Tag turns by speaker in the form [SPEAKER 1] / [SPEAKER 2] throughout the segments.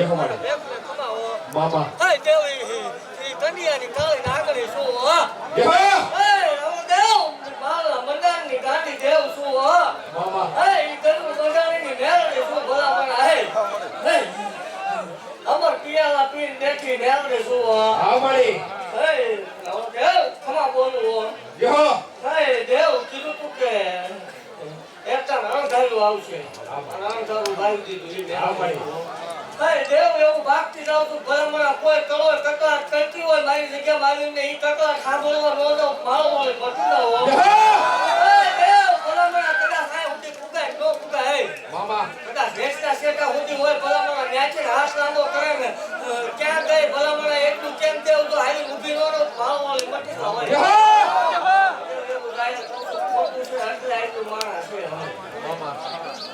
[SPEAKER 1] દેહો મારે.
[SPEAKER 2] એકને કમાવો
[SPEAKER 1] મામા
[SPEAKER 2] હે? દેવી ઈ કન્યાની કાળી નાગણી શું હો?
[SPEAKER 1] દેહો
[SPEAKER 2] હવે દેવ મારા મંડાણની ગાંઠી દેવ શું હો?
[SPEAKER 1] મામા
[SPEAKER 2] હે ઈ ગરુ મેળડી શું ભલા મને હે? હે? અમર પિયાલા પીન બેઠી મેળડી શું હો?
[SPEAKER 1] હા મારી.
[SPEAKER 2] હે હવે દેવ ખમા બોલું હો? હે દેવ કીધું તું કે એકતા આવશે. રણધારું ભાઈ દીધું ઈ મેળડી.
[SPEAKER 1] મારી
[SPEAKER 2] દેવ એવું ભાગતી જાવ તું ભલામણા કોઈ કરોડ કકડાટ કરતી હોય મારી જગ્યા મારીને ઈ કકડાટ સાંભળવા નો દો મારો વાળી મટી જાવ
[SPEAKER 1] દેહો
[SPEAKER 2] દેવ ભલામણા કદાચ હાય સુધી ફુગાય નો ફુગાય
[SPEAKER 1] મામા.
[SPEAKER 2] કદાચ ભેંસના સુધી હોય ભલામણા ન્યાથી હાથ લાંબો કરે ને ક્યાં ગઈ ભલામણા એટલું કેમ દેવ તો હાલી ઊભી નો રહો મારો વાળી મટી હોય
[SPEAKER 1] દેહો
[SPEAKER 2] એવું ગાય તો ખોટું છે એટલે આટલું માણસ છે હવે.
[SPEAKER 1] મામા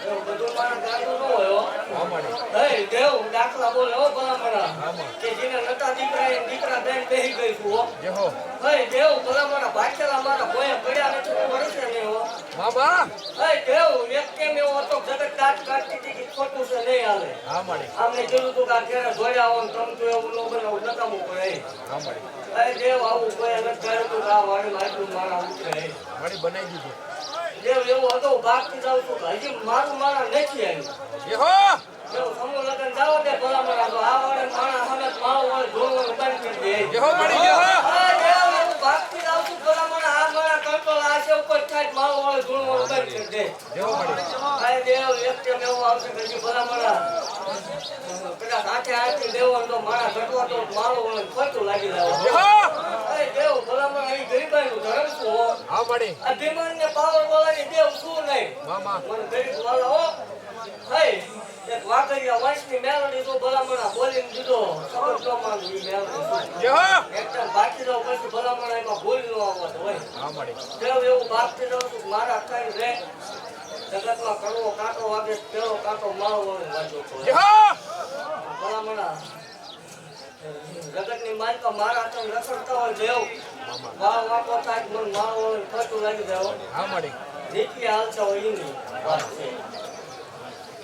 [SPEAKER 2] એવું બધું માણસ ગાંડું ન હોય હો.
[SPEAKER 1] હા મારી
[SPEAKER 2] હે દેવ દાખલા બોલો ભલામણા. કે જેને નતા દીકરા એ દીકરા બેન બેહી ગઈ છું
[SPEAKER 1] જેહો
[SPEAKER 2] હે. દેવ ભલામણા. ભાગેલા મારા ભોયા પડ્યા નથી તો નહીં હો.
[SPEAKER 1] બાબા
[SPEAKER 2] હે દેવ એક કેમ એવો હતો જગત કાટ કાઢતી હતી કે ખોટું છે નહીં હાલે.
[SPEAKER 1] હા મારી
[SPEAKER 2] આમને જોયું તું કા આ જોયા હો તમ તો એવું ન બને નતા મો પડે
[SPEAKER 1] હા મારી
[SPEAKER 2] હે દેવ આવું કોઈ નથી કરે તો આ વાડી આટલું મારા ઉતરે હે.
[SPEAKER 1] બનાવી દીધું.
[SPEAKER 2] દેવ એવું હતો ભાગતી જાઉં છું કે હજી મારું મારા નથી આવ્યું.
[SPEAKER 1] દેહો
[SPEAKER 2] જો ને આ વાળે દેવ શું પાવર નહીં મને ગરીબ વાળો હે. એક વાઘરિયા વંશની મેલડી તો ભલામણા બોલીને દીધો. ખબર ન માંગુ ઈ મેલડી એકદમ બાકી દઉં પછી ભલામણા એમાં બોલી નો આવત હોય.
[SPEAKER 1] હા
[SPEAKER 2] દેવ એવું ભાગતી દઉં છું મારા કઈ રે. જગતમાં કડવો કાંટો વાગે પેલો કાંટો મારો વળે વાંચો તો
[SPEAKER 1] દેહો
[SPEAKER 2] ભલામણા. જગતની માલિકા મારા હાથે રખડતા હોય દેવ વાળ વાંકો થાય મન મારો વળે લાગી જાય હો.
[SPEAKER 1] મારી
[SPEAKER 2] નીતિ હાલતા હોય એની વાત છે.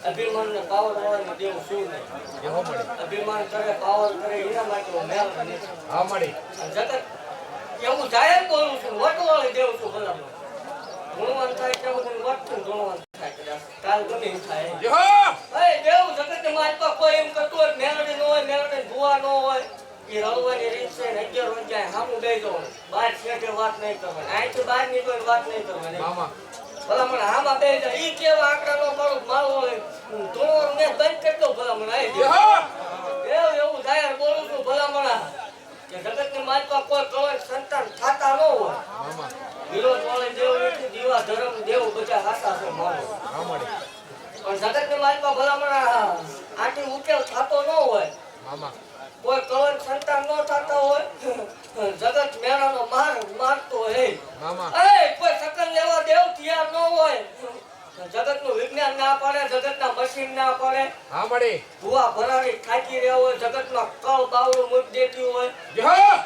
[SPEAKER 2] અભિમાન ને પાવર વાળાને દેવું શું નહીં?
[SPEAKER 1] મારી
[SPEAKER 2] અભિમાન કરે પાવર કરે એના માટે મેલ
[SPEAKER 1] હા મારી
[SPEAKER 2] અને જગત એવું જાહેર કરું છું વટ વાળી દેવું છું ભલા ગુણવાન થાય તેવું હું વટ ગુણવાન થાય કાલ ગમે થાય. એ દેવું જગત ને માલપા કોઈ એમ કરતું હોય મેલડી ન હોય મેલડી ન હોય. એ રળવાની રીત છે ને અગિયાર વાગ્યા સામું બે જવાનું. બહાર છેટે વાત નહીં કરવાની. અહીંથી બહાર નીકળીને વાત નહીં કરવાની.
[SPEAKER 1] મામા
[SPEAKER 2] ભલામણ આમાં બે જાય. ઈ કેવા આંકડા નો મારું મારો ધોર ને તઈ કરી દઉં ભલામણ આઈ ગયો. એવું જાહેર બોલું છું ભલામણ કે જગત ને માલપા કોઈ કવચ સંતાન થાતા ન હોય.
[SPEAKER 1] મામા
[SPEAKER 2] વિરોધ વાળે દેવ નથી દીવા ધર્મ દેવ બધા હાથા છે મારો પણ જગતની ભલા મને આટી ઉકેલ થતો ન હોય.
[SPEAKER 1] મામા.
[SPEAKER 2] કોઈ કવચ સંતાન ન થતા હોય જગત મેળાનો માર મારતો હોય
[SPEAKER 1] મામા
[SPEAKER 2] એ કોઈ સકલ લેવા દેવ તૈયાર ન હોય જગતનું વિજ્ઞાન ના પડે જગત ના પડે
[SPEAKER 1] હા મારી
[SPEAKER 2] ભૂવા ભરાવી થાકી રહ્યા હોય જગતમાં કળ બાવળું મૂકી દેતી હોય.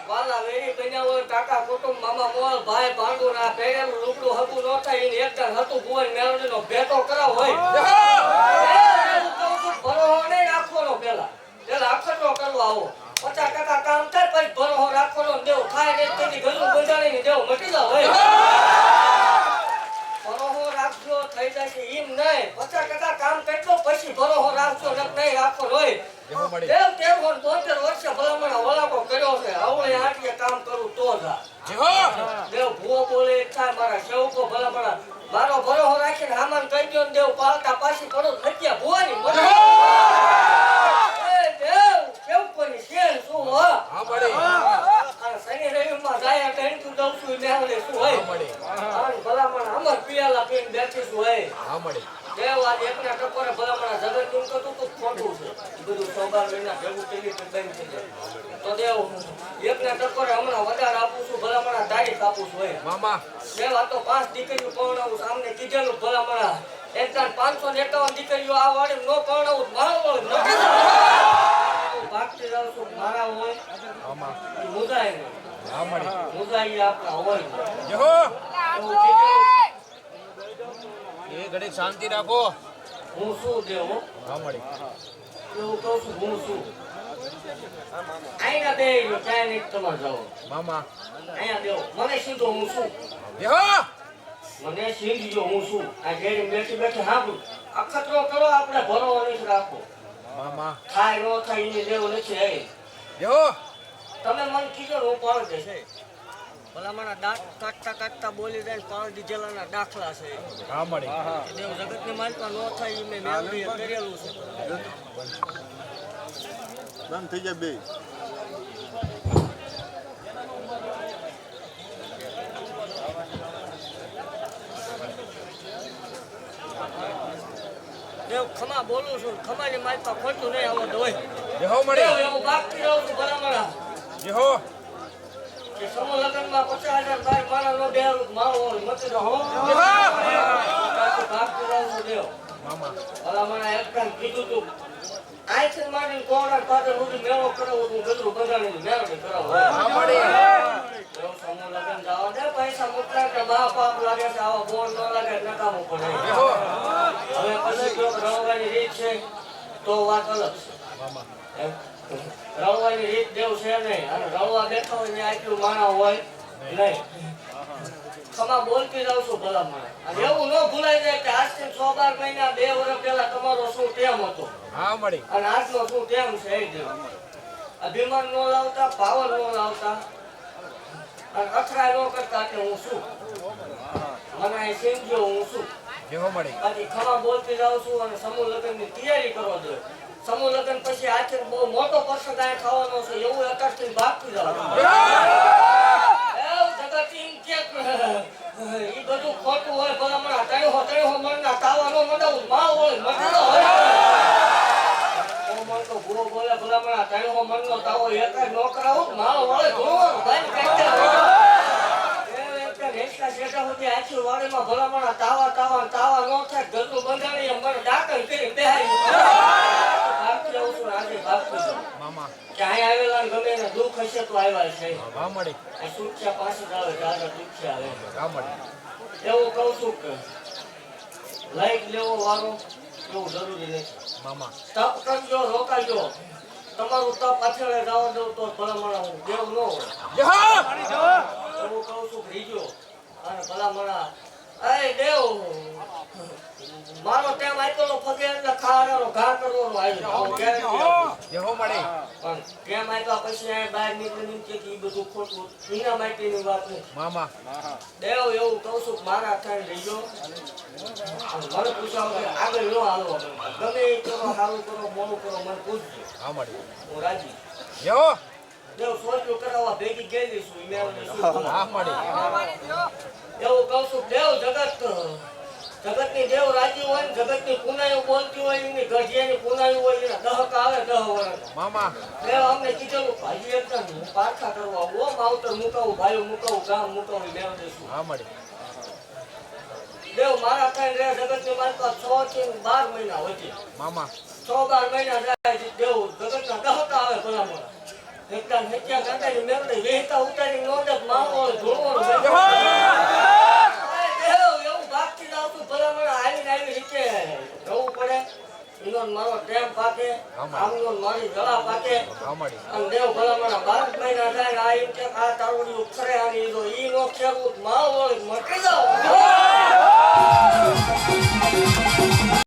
[SPEAKER 2] વાલા વેરી બન્યા હોય કાકા કુટુંબ મામા મોલ ભાઈ ભાંડુ ના પહેરેલું લૂકડું હતું ન થાય એને એકદમ હતું ભુવન મેળવી નો ભેટો કરાવ હોય. ભરોહો નહીં રાખવાનો પેલા. પેલા અખતરો કરવા આવો. પચાસ ટકા કામ થાય પછી ભરોહો રાખવાનો ને દેવ. ખાય ને તેથી ગલું બંધાણીને દેવ. મટી જાવ હોય ભરોહો રાખજો થઈ જશે એમ નહીં પચાસ ટકા કામ કરજો પછી ભરોહો રાખજો ને નહીં રાખો હોય
[SPEAKER 1] દેહો મારી
[SPEAKER 2] દેવ તેર વર્ષ તોતેર વર્ષે ભલામણ વલાકો કર્યો છે આવડે આટીએ કામ કરું તો જા
[SPEAKER 1] દેહો
[SPEAKER 2] દેવ ભૂવો બોલે એક થાય મારા સેવકો ભલામણ મારો ભરોહો રાખીને હામાન કહી દો ને દેવ પાલતા પાછી પડો થત્યા ભુવાની મને એ દેવ સેવકોની શેર શું હો
[SPEAKER 1] હા મારી
[SPEAKER 2] અને શનિ રવિમાં જાય ટેન તું દઉં છું ને આવડે શું
[SPEAKER 1] હા
[SPEAKER 2] હોય
[SPEAKER 1] મારી
[SPEAKER 2] અને ભલામણ અમર પિયાલા પીને બેઠી છું હોય
[SPEAKER 1] હા મારી
[SPEAKER 2] દેવ આજ ટકોરે ભલામણ જગતનું કતું તો ખોટું છે. બધું સોબાર મહિના ભેગું કરી બંધ થઈ જાય તો દેવ એકના ટકોરે હમણાં વધારે આપું છું ભલામણ તારીખ આપું છું
[SPEAKER 1] મામા.
[SPEAKER 2] દેવ આ તો પાંચ દીકરીઓ પરણાવું સામને કીધેલું ભલામણ. એકતા પાંચસો ને એકાવન દીકરીઓ આ વાળી નો પરણાવું મારો વાળી નથી ભાગતી જાઉં છું મારા હોય. મુદાય મુદાય આપણા હોય. નહીં.
[SPEAKER 1] દેહો
[SPEAKER 2] એવું કીધેલું.
[SPEAKER 1] એ ઘડી શાંતિ રાખો
[SPEAKER 2] હું શું દેવું
[SPEAKER 1] હા. મળી
[SPEAKER 2] એવું કહું છું હું શું? અહીંયા બે ક્યાંય નહીં તમારે
[SPEAKER 1] મામા.
[SPEAKER 2] અહીંયા દેવો મને સીધો હું છું
[SPEAKER 1] બેહો
[SPEAKER 2] મને સીધજો હું શું? આ ઘેરી બેઠી બેઠી સાંભળું. અખતરો કરો આપણે ભરો નહીં રાખો.
[SPEAKER 1] મામા.
[SPEAKER 2] થાય ન થાય એને નથી એ
[SPEAKER 1] બેહો
[SPEAKER 2] તમે મને કીધો હું પાડી દઈશ ભલામણા દાંત કાઢતા કાઢતા બોલી જાય ને જિલ્લાના દાખલા છે.
[SPEAKER 1] હા મળી.
[SPEAKER 2] દેવ જગતની માલતા ન થાય એ મેં કરેલું છે.
[SPEAKER 3] બંધ થઈ જાય બે.
[SPEAKER 2] દેવ ખમા બોલું છું ખમાની માલપા ખોટું નહીં આવો દોય જેહો
[SPEAKER 1] મળે.
[SPEAKER 2] બાકી રહું છું ભલામણા.
[SPEAKER 1] બેહો
[SPEAKER 2] સમૂહ લગ્નમાં પચાસ હજાર બાર નો દેવ મારો મત દેવ કીધું તું આઈથી મારી કોણા પાદર સુધી મેળો કરાવો
[SPEAKER 1] હા મળી
[SPEAKER 2] એવો સમૂહ લગ્ન જાવા દે પૈસા મુકતા કે મા બાપ લાગે છે આવા બોર ન લાગે નકામું પડે. હવે પછી જો રીત છે તો વાત અલગ છે. રળવાની રીત દેવ છે નહીં. અને રવવા બેઠો હોય આટલું માણા હોય નહીં. તમા બોલતી જાઉં છું ભલા મને અને એવું ન ભૂલાય જાય કે આજથી છ બાર મહિના બે વર્ષ પહેલા તમારો શું ટેમ હતો?
[SPEAKER 1] હા મળી.
[SPEAKER 2] અને આજનો શું ટેમ છે એ દેવ અભિમાન ન લાવતા પાવર ન લાવતા. અને અથડાય ન કરતા કે હું શું? મને સમજ્યો હું શું?
[SPEAKER 1] બેહો મળે.
[SPEAKER 2] બાકી ખમા બોલતી જાઉં છું અને સમૂહ લગ્નની તૈયારી કરવા દો સમૂહ લગ્ન પછી આજે બહુ મોટો પ્રસંગ આ થવાનો છે, એવું અત્યારથી ભાગતી જાઉં ઈ બધું ખોટું હોય ભલામણ તણ્યો હો તણ્યો હો મનના તાવાનો મંડાવું. માં હોય મટેલો હોય. મન ભૂવો બોલે ભલામણ તણ્યો હો મનનો તાવો એક જ નો કરાવું. મારો વળે ધોવાનો ભાઈ કઈ એ એક નેસલા સુધી આખી વાડીમાં ભલામણ તાવા તાવા તાવા નો થાય ઘરનું બંધાણી એમ મને કરી બેહારી ભાગતી જાઉં છું આજે ભાગતી
[SPEAKER 1] મામા.
[SPEAKER 2] કે આવેલા ને ગમે એને દુઃખ હશે તો આવ્યા છે.
[SPEAKER 1] હા
[SPEAKER 2] આ સુખ્યા પાસે જ આવે દાદા દુખ્યા આવે.
[SPEAKER 1] હા
[SPEAKER 2] એવું કહું છું કે લાઈટ લેવો વારો એવું જરૂરી નથી.
[SPEAKER 1] મામા.
[SPEAKER 2] તપ કરજો રોકાજો. તમારું તપ પાછળ જવા દઉં તો ભલામણ હું દેવ ન હોય. કહું છું કે રીજો અને ભલામણા એ દેવ. મારો ટેમ આઈકલો ફગે એટલે ખાવાનો ઘા કરવાનો આવ્યો. હું
[SPEAKER 1] જેવો મળે.
[SPEAKER 2] પણ ટાઈમ આપ્યા પછી આ બહાર નીકળીને કે ઈ બધું ખોટું? એના માટેની વાત નથી
[SPEAKER 1] મામા.
[SPEAKER 2] દેવ એવું કહું છું મારા થઈને રહીજો મને પૂછાવ કે આગળ નો હાલો ગમે એ કરો કરો મોડું કરો મને પૂછજો.
[SPEAKER 1] હા મળે.
[SPEAKER 2] હું રાજી.
[SPEAKER 1] બેહો
[SPEAKER 2] દેવ સોચ્યું કરાવવા ભેગી ગયેલી છું
[SPEAKER 1] મળી
[SPEAKER 2] એવું કહું છું દેવ જગત જગતની દેવ રાજી હોય ને જગતની પુનાયું બોલતી હોય એની ગઢિયાની પુનાયું હોય એના દહક આવે દહ વર્ષ
[SPEAKER 1] મામા
[SPEAKER 2] દેવ અમને કીધેલું ભાઈ એકદમ પારખા કરવા હો, માવતર મુકાવું ભાઈ મુકાવું ગામ મુકાવું મેં દઈશું
[SPEAKER 1] હા મળી
[SPEAKER 2] દેવ મારા કઈ રે જગતની માલપા છ થી બાર મહિના વચ્ચે
[SPEAKER 1] મામા
[SPEAKER 2] છ બાર મહિના જાય દહકા આવે ભલામણ એકદમ હેચ્યા કાંટાની મેળવી વહેતા ઉતારી નોંધક માવો દેવ એવું ભાગતી છું ભલામણ આવીને આવી રીતે જવું પડે. એનો મારો ટેમ પાકે
[SPEAKER 1] આમાં.
[SPEAKER 2] આમનો ને મારી ગળા પાકે. અને દેવ ભલામણ બાર મહિના ને આ એમ કે આ તારું ખરે આની તો ઈ નો ખેડૂત માવો મટી જાવ.